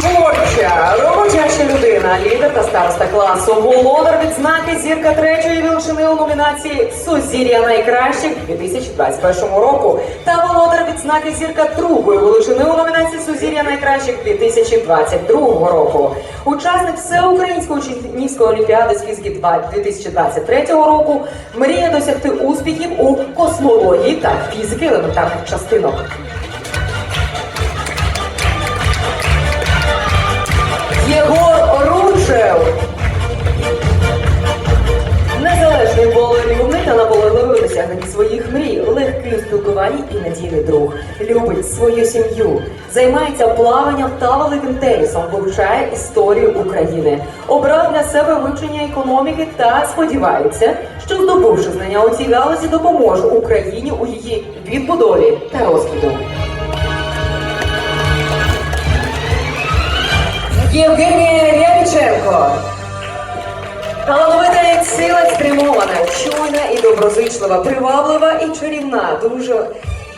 Творча, роботяща людина, лідер та староста класу, володар відзнаки зірка третьої величини у номінації Сузір'я найкращих 2021 року та володар відзнаки зірка другої величини у номінації Сузір'я найкращих 2022 року. Учасник всеукраїнської учнівської олімпіади з фізики 2 2023 року мріє досягти успіхів у космології та фізики елементарних частинок. У і надійний друг. Любить свою сім'ю, займається плаванням та великим тенісом, вивчає історію України. Обрав для себе вивчення економіки та сподівається, що здобувши знання у цій галузі, допоможе Україні у її відбудові та розквіту. Євгенія Рябіченко. Талановита сила доброзичлива, приваблива і чарівна, дуже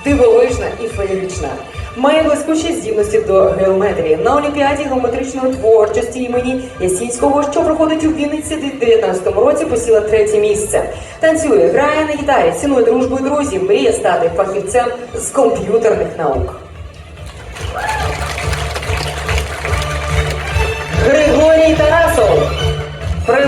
дивовижна і феєрична. Має блискучі здібності до геометрії на Олімпіаді геометричної творчості імені Ясінського, що проходить у Вінниці у 2019 році, посіла третє місце. Танцює, грає на гітарі, цінує дружбу і друзів, мріє стати фахівцем з комп'ютерних наук.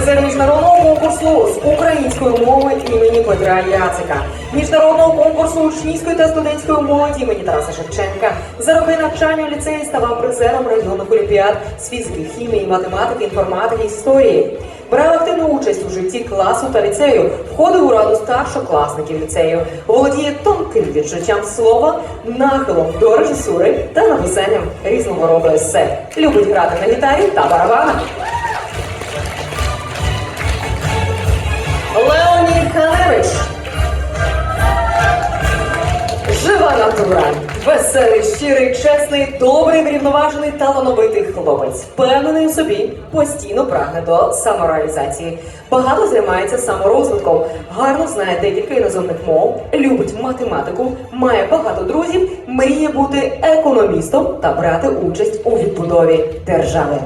Призер міжнародного конкурсу з української мови імені Петра Яцика, міжнародного конкурсу учнівської та студентської мови імені Тараса Шевченка. За роки навчання у ліцеї ставав призером районних олімпіад з фізики, хімії, математики, інформатики, історії. Брав активну участь у житті класу та ліцею, входив у раду старшокласників ліцею, володіє тонким відчуттям слова, нахилом до режисури та написанням різного роду есе. Любить грати на гітарі та барабанах. Жива. Веселий, щирий, чесний, добрий, врівноважений, талановитий хлопець. Впевнений у собі, постійно прагне до самореалізації. Багато займається саморозвитком, гарно знає декілька іноземних мов, любить математику, має багато друзів, мріє бути економістом та брати участь у відбудові держави.